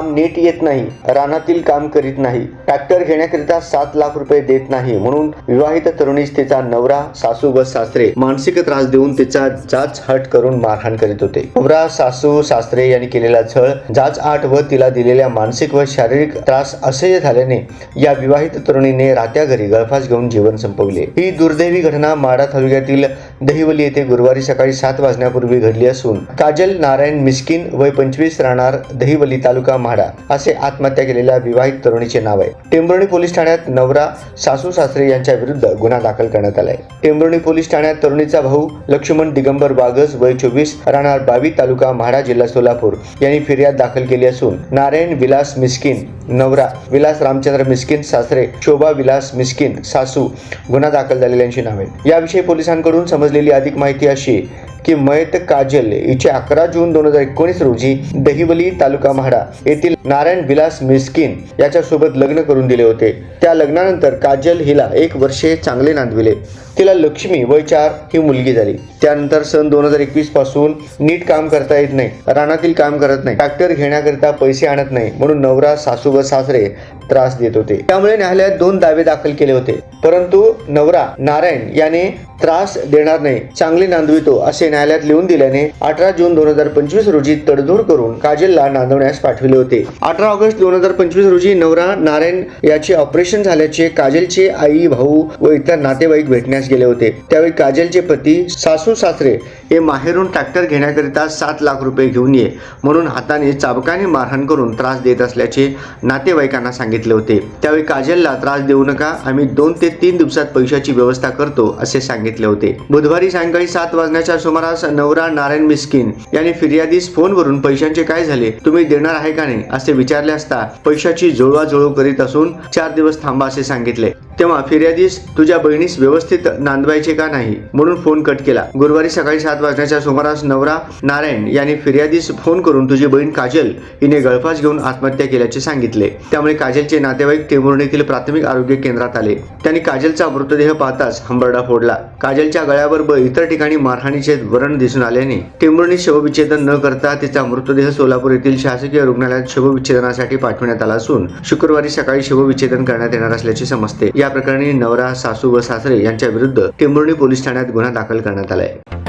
काम नीट येत नाही रानातील काम करीत नाही ट्रॅक्टर घेण्याकरिता सात लाख रुपये देत नाही म्हणून विवाहित तरुणीस तिचा नवरा सासू व सासरे मानसिक त्रास देऊन तिचा जाच हट करून मारहाण करीत होते. नवरा सासू सासरे यांनी केलेला छळ जाच आठ व तिला दिलेल्या मानसिक व शारीरिक त्रास असह्य झाल्याने या विवाहित तरुणीने रात्या घरी गळफास घेऊन जीवन संपवले. ही दुर्दैवी घटना माडा तालुक्यातील दहिवली येथे गुरुवारी सकाळी सात वाजण्यापूर्वी घडली असून काजल नारायण मिस्किन वय पंचवीस राहणार दहिवली तालुका म्हाडा असे आत्महत्या केलेल्या विवाहित तरुणीचे नाव आहे. टेंभुर्णी पोलीस ठाण्यात नवरा सासू सासरे यांच्या विरुद्ध गुन्हा दाखल करण्यात आलाय. टेंभुर्णी पोलीस ठाण्यात तरुणीचा भाऊ लक्ष्मण दिगंबर बागस वय चोवीस राहणार बावी तालुका म्हाडा जिल्हा सोलापूर. यांनी फिर्याद दाखल केली असून नारायण विलास मिस्किन नवरा विलास रामचंद्र मिस्किन सासरे शोभा विलास मिस्किन सासू गुन्हा दाखल झालेल्यांची नावे. याविषयी पोलिसांकडून समजलेली अधिक माहिती अशी की मयत काजल हिचे अकरा जून दोन हजार एकोणीस रोजी दहिवली तालुका म्हाडा येथील नारायण विलास मिस्किन याच्यासोबत लग्न करून दिले होते. त्या लग्नानंतर काजल हिला एक वर्षे चांगले नांदविले. तिला लक्ष्मी वय चार ही मुलगी झाली. त्यानंतर सन दोन हजार एकवीसपासून नीट काम करता येत नाही. रानातील काम करत नाही. ट्रॅक्टर घेण्याकरिता पैसे आणत नाही. म्हणून नवरा सासू व सासरे त्रास देत होते. त्यामुळे न्यायालयात दोन दावे दाखल केले होते. परंतु नवरा नारायण याने त्रास देणार नाही. चांगले नांदवितो असे न्यायालयात लिहून दिल्याने अठरा जून दोन हजार पंचवीस रोजी तडजोड करून काजलला नांदवण्यास पाठविले होते. अठरा ऑगस्ट दोन हजार पंचवीस रोजी नवरा नारायण याचे ऑपरेशन झाल्याचे काजलचे आई भाऊ व इतर नातेवाईक भेटण्यास गेले होते. त्यावेळी काजलचे पती सासू सासरे हे माहेरून ट्रॅक्टर घेण्याकरिता सात लाख रुपये घेऊन ये म्हणून हाताने चाबकाने मारहाण करून त्रास देत असल्याचे नातेवाईकांना सांगितले होते. त्यावेळी काजलला त्रास देऊ नका आम्ही दोन ते तीन दिवसात पैशाची व्यवस्था करतो असे सांगितले होते. बुधवारी सायंकाळी सात वाजण्याच्या सुमारास नवरा नारायण मिस्किन यांनी फिर्यादीस फोनवरून पैशांचे काय झाले तुम्ही देणार आहे का नाही असे विचारले असता पैशाची जुळवाजुळव करीत असून चार दिवस थांबा असे सांगितले. तेव्हा फिर्यादीस तुझ्या बहिणीस व्यवस्थित नांदवायचे का नाही? म्हणून फोन कट केला. गुरुवारी सकाळी सात वाजण्याच्या सुमारास नवरा नारायण यांनी फिर्यादीस फोन करून तुझी बहीण काजल हिने गळफास घेऊन आत्महत्या केल्याचे सांगितले. त्यामुळे काजलचे नातेवाईक टेंभुर्णीतील प्राथमिक आरोग्य केंद्रात आले. त्यांनी काजलचा मृतदेह पाहताच हंबरडा फोडला. काजलच्या गळ्यावर व इतर ठिकाणी मारहाणीचे वरण दिसून आल्याने टेंभुर्णी शवविच्छेदन न करता तिचा मृतदेह सोलापूर येथील शासकीय रुग्णालयात शवविच्छेदनासाठी पाठवण्यात आला असून शुक्रवारी सकाळी शवविच्छेदन करण्यात येणार असल्याचे समजते. या प्रकरणी नवरा सासू व सासरे यांच्या विरुद्ध टेंभुर्णी पोलीस ठाण्यात गुन्हा दाखल करण्यात आलाय.